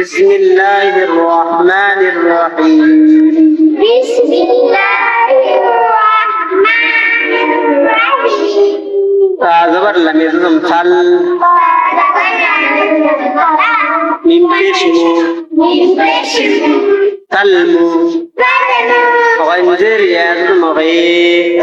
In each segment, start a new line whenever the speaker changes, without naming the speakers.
بسم الله الرحمن الرحيم
بسم الله الرحمن الرحيم
زبر لم من بشمو من بشمو تلمو تلمو غنجر المغيب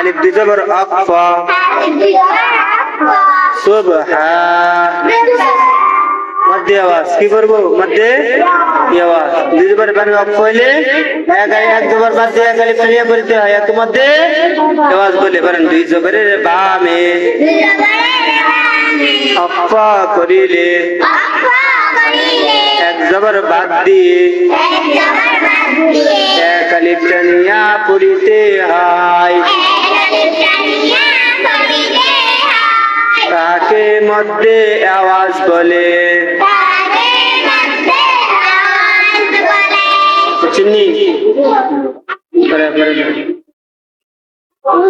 ألف دي زبر أقفى سبحان মধ্যে আওয়াজ কি করবো মধ্যে আওয়াজ দুই দুবার বান অফ হইলে এক এক দুবার বাদ দিয়ে একালে ফেলিয়ে পড়তে হয় এক মধ্যে আওয়াজ বলে পারেন দুই জবরে বামে অফা করিলে এক জবর বাদ দিয়ে এক আলিফটা নিয়া পড়িতে হয় মধ্যে আওয়াজ বলে চিনি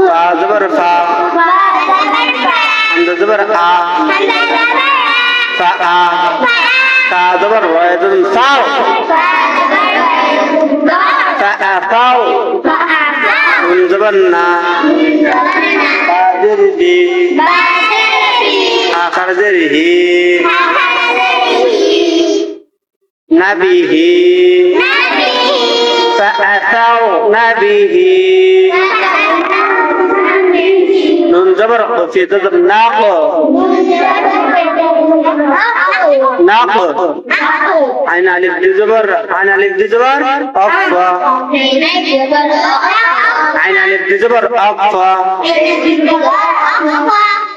ফাজবর ফা হামজবর আ ফা আ ফাজবর ওয়াইদুন ফাও ফা আ ফাও হামজবর না বাদির দি বাদির قدره نبيه فأثرن به نون زبر في ضد ناقو ناقو عين ألف دي زبر عين ألف دي زبر أقفى عين ألف دي زبر أقفى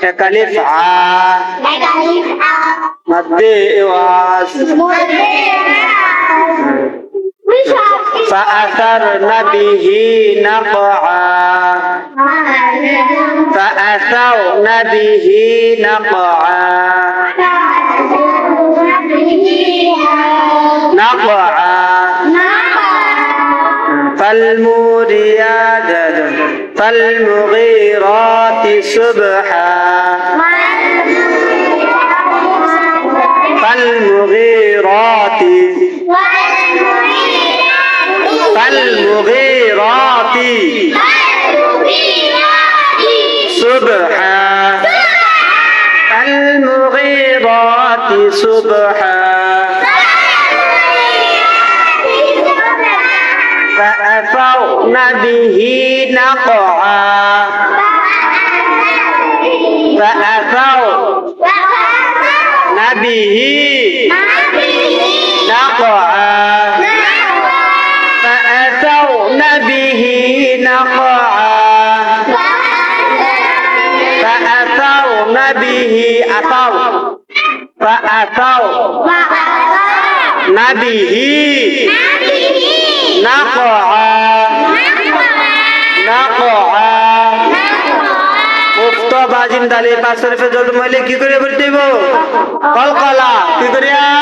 تكاليف عا تكاليف عا مادي إواز به نقعا فأثر به نقعا نقعا فالموريات فالمغيرات سبحا فالمغيرات فالمغيرات سبحا المغيرات سبحا فأثرن به نقعا فأسوا نبيه نقعا فأسوا نبيه نقعا فأسوا نبيه أسوا فأسوا نبيه نقعا نقعا বাজিন তাহলে পাঁচ শরীফে জন্ম হইলে কি করে বলতে কলকলা কি করিয়া